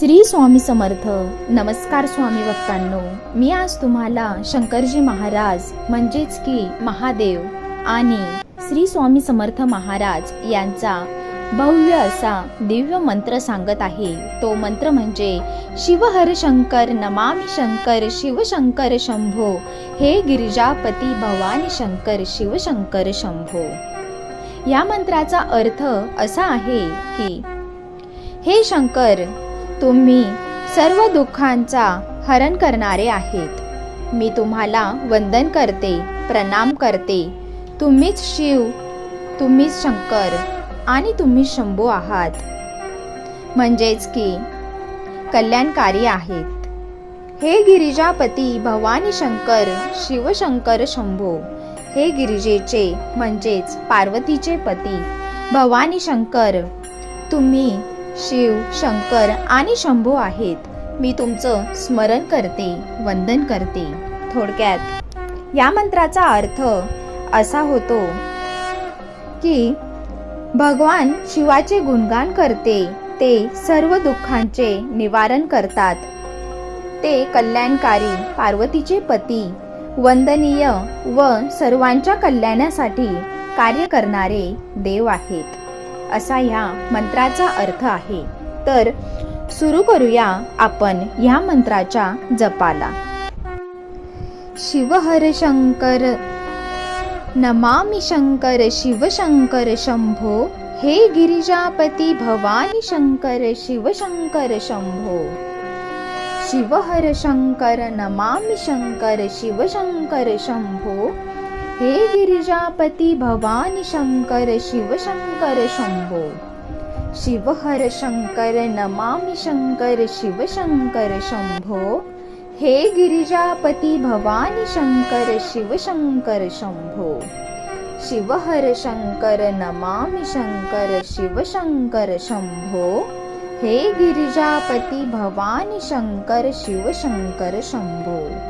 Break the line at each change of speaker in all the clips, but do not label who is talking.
श्री स्वामी समर्थ. नमस्कार स्वामी भक्तांनो मी आज तुम्हाला शंकरजी महाराज म्हणजेच की महादेव आणि श्री स्वामी समर्थ महाराज यांचा भव्य असा दिव्य मंत्र सांगत आहे. तो मंत्र म्हणजे शिवहर शंकर नमामि शंकर शिवशंकर शंभो हे गिरिजापती भवानी शंकर शिवशंकर शंभो. या मंत्राचा अर्थ असा आहे की हे शंकर तुम्ही सर्व दुःखांचा हरण करणारे आहेत. मी तुम्हाला वंदन करते प्रणाम करते. तुम्हीच शिव तुम्हीच शंकर आणि तुम्ही शंभू आहात. म्हणजेच की कल्याणकारी आहेत. हे गिरिजापती भवानी शंकर शिवशंकर शंभो. हे गिरिजेचे म्हणजेच पार्वतीचे पती भवानी शंकर. तुम्ही शिव शंकर आणि शंभू आहेत. मी तुमचं स्मरण करते वंदन करते. थोडक्यात या मंत्राचा अर्थ असा होतो की भगवान शिवाचे गुणगान करते ते सर्व दुःखांचे निवारण करतात. ते कल्याणकारी पार्वतीचे पती वंदनीय व सर्वांच्या कल्याणासाठी कार्य करणारे देव आहेत. असा ह्या मंत्राचा अर्थ आहे. तर सुरू करूया आपण ह्या मंत्राच्या जपाला. शिवहर शंकर नमामि शंकर शिवशंकर शंभो हे गिरिजापती भवानी शंकर शिवशंकर शंभो. शिवहर शंकर नमामि शंकर शिवशंकर शंभो हे गिरिजापति भवानि शङ्कर शिवशङ्कर शम्भो। शिवहर शङ्कर नमामि शङ्कर शिवशङ्कर शम्भो। हे गिरिजापति भवानि शङ्कर शिवशङ्कर शम्भो। शिवहर शङ्कर नमामि शङ्कर शिवशङ्कर शम्भो। हे गिरिजापति भवानि शङ्कर शिवशङ्कर शम्भो।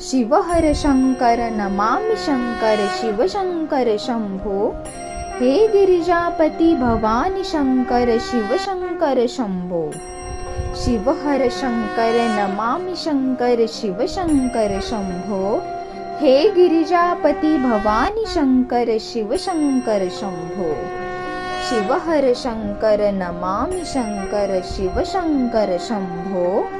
शिवहर शङ्कर नमामि शङ्कर शिवशङ्कर शम्भो। हे गिरिजापति भवानि शङ्कर शिवशङ्कर शम्भो। शिवहर शङ्कर नमामि शङ्कर शिवशङ्कर शम्भो। हे गिरिजापति भवानि शङ्कर शिवशङ्कर शम्भो। शिवहर शङ्कर नमामि शङ्कर शिवशङ्कर शम्भो।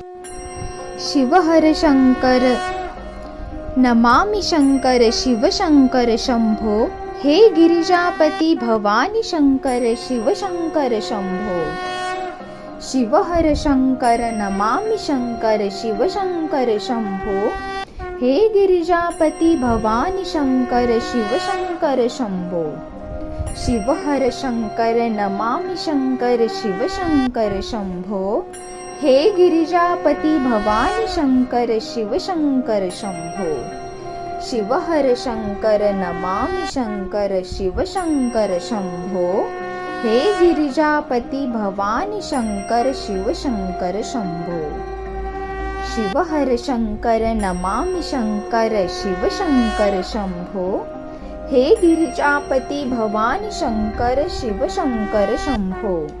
शिवहरशङ्कर। नमामि शङ्कर शिवशङ्कर शम्भो। हे गिरिजापति भवानि शङ्कर शिवशङ्कर शम्भो। शिवहर शङ्कर नमामि शङ्कर शिवशङ्कर शम्भो। हे गिरिजापति भवानि शङ्कर शिवशङ्कर शम्भो। शिवहर शङ्कर नमामि शङ्कर शिवशङ्कर शम्भो। हे गिरिजापति भवानि शङ्कर शिवशङ्कर शम्भो। शिवहर शङ्कर नमामि शङ्कर शिवशङ्कर शम्भो। हे गिरिजापति भवानि शङ्कर शिवशङ्कर शम्भो।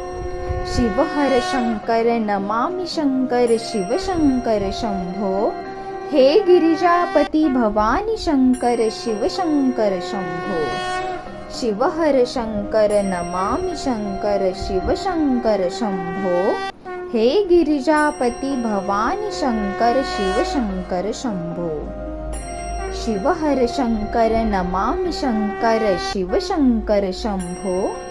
शिव हर शङ्कर नमामि शङ्कर शिव शङ्कर शम्भो। हे गिरिजापति भवानि शङ्कर शिव शङ्कर शम्भो। शिव हर शङ्कर नमामि शङ्कर शिव शङ्कर शम्भो। हे गिरिजापति भवानि शङ्कर शिव शङ्कर शम्भो। शिव हर शङ्कर नमामि शङ्कर शिव शङ्कर शम्भो।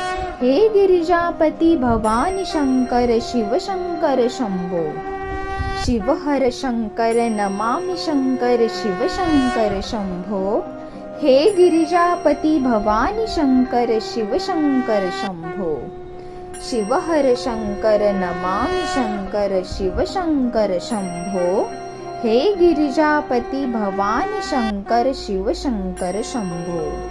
हे गिरिजापति भवानि शङ्कर शिवशङ्कर शम्भो। शिवहर शङ्कर नमामि शङ्कर शिवशङ्कर शम्भो। हे गिरिजापति भवानि शङ्कर शिवशङ्कर शम्भो। शिवहर शङ्कर नमामि शङ्कर शिवशङ्कर शम्भो। हे गिरिजापति भवानि शङ्कर शिवशङ्कर शम्भो।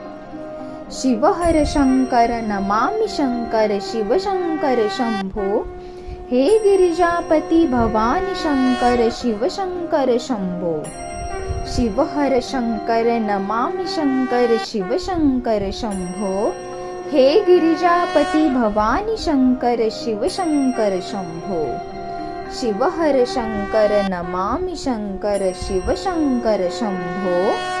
शिवहर शङ्कर नमामि शङ्कर शिवशङ्कर शम्भो। हे गिरिजापति भवानि शङ्कर शिवशङ्कर शम्भो। शिवहर शङ्कर नमामि शङ्कर शिवशङ्कर शम्भो। हे गिरिजापति भवानि शङ्कर शिवशङ्कर शम्भो। शिवहर शङ्कर नमामि शङ्कर शिवशङ्कर शम्भो।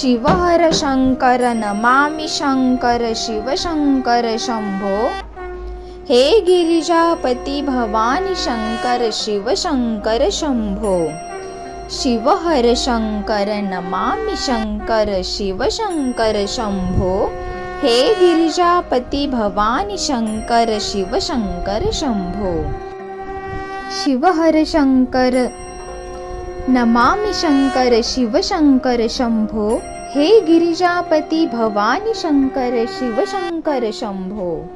शिवहर शङ्कर मामि शङ्कर शम्भो। हे गिरिजापति भवानि शङ्कर शिवशङ्कर शम्भो। शिवहर शङ्कर मामि शङ्कर शम्भो। हे गिरिजापति भवानि शङ्कर शिवशङ्कर शम्भो। शिवहर शङ्कर नमामि शङ्कर शिवशङ्कर शम्भो। हे गिरिजापति भवानि शङ्कर शिवशङ्कर शम्भो।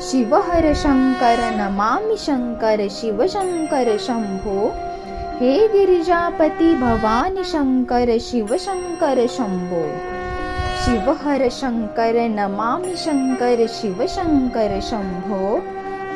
शिवहर शङ्कर नमामि शङ्कर शिवशङ्कर शम्भो। हे गिरिजापति भवानि शङ्कर शिवशङ्कर शम्भो। शिवहर शङ्कर नमामि शङ्कर शिवशङ्कर शम्भो।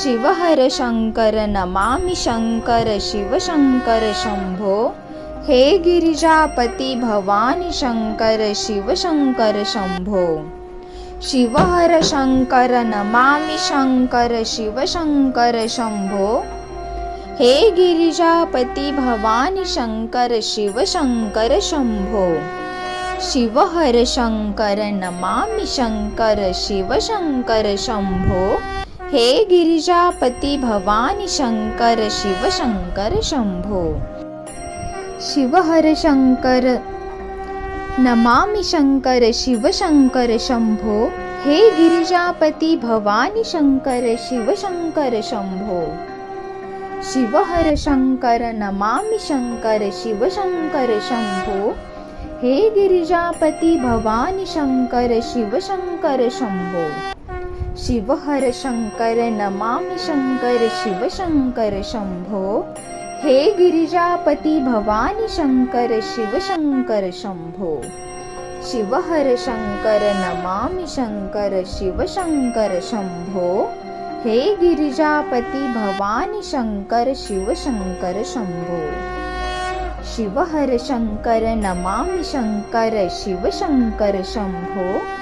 शिवहर शङ्कर नमामि शङ्कर शिवशङ्कर शम्भो हे गिरिजापति भवानि शङ्कर शिवशङ्कर शम्भो शिवहर शङ्कर नमामि शङ्कर शिवशङ्कर शम्भो हे गिरिजापति भवानि शङ्कर शिवशङ्कर शम्भो शिवहर शङ्कर नमामि शङ्कर शिवशङ्कर शम्भो हे गिरिजापति भवानि शङ्कर शिवशङ्कर शम्भो। शिवहर शङ्कर नमामि शङ्कर शिवशङ्कर शम्भो। हे गिरिजापति भवानि शङ्कर शिवशङ्कर शम्भो। शिवहर शङ्कर नमामि शङ्कर शिवशङ्कर शम्भो। हे गिरिजापति भवानि शङ्कर शिवशङ्कर शम्भो। शिव हर शङ्कर नमामि शङ्कर शिव शङ्कर शम्भो। हे गिरिजापति भवानि शङ्कर शिव शङ्कर शम्भो। शिव हर शङ्कर नमामि शङ्कर शिव शङ्कर शम्भो। हे गिरिजापति भवानि शङ्कर शिव शङ्कर शम्भो। शिव हर शङ्कर नमामि शङ्कर शिव शङ्कर शम्भो।